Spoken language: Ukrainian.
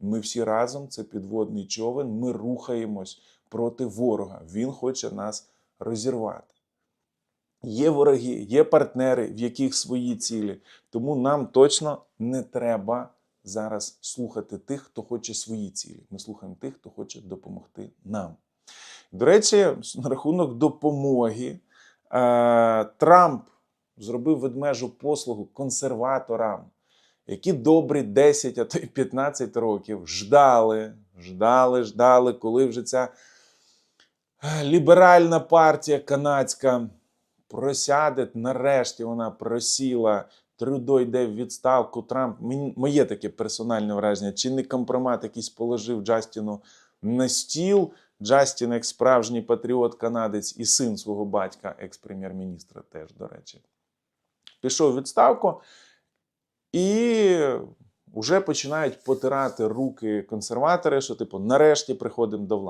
Ми всі разом, це підводний човен, ми рухаємось проти ворога. Він хоче нас розірвати. Є вороги, є партнери, в яких свої цілі. Тому нам точно не треба зараз слухати тих, хто хоче свої цілі. Ми слухаємо тих, хто хоче допомогти нам. До речі, на рахунок допомоги, е, Трамп зробив ведмежу послугу консерваторам, які добрі 10, а то й 15 років ждали, ждали, ждали, коли вже ця е, ліберальна партія канадська просяде. Нарешті вона просіла. Трюдо йде в відставку. Трамп моє таке персональне враження. Чи не компромат якийсь положив Джастіну на стіл? Джастін, як справжній патріот канадець і син свого батька, екс-прем'єр-міністра, теж, до речі, пішов у відставку і вже починають потирати руки консерватори, що, типу, нарешті приходимо до влади.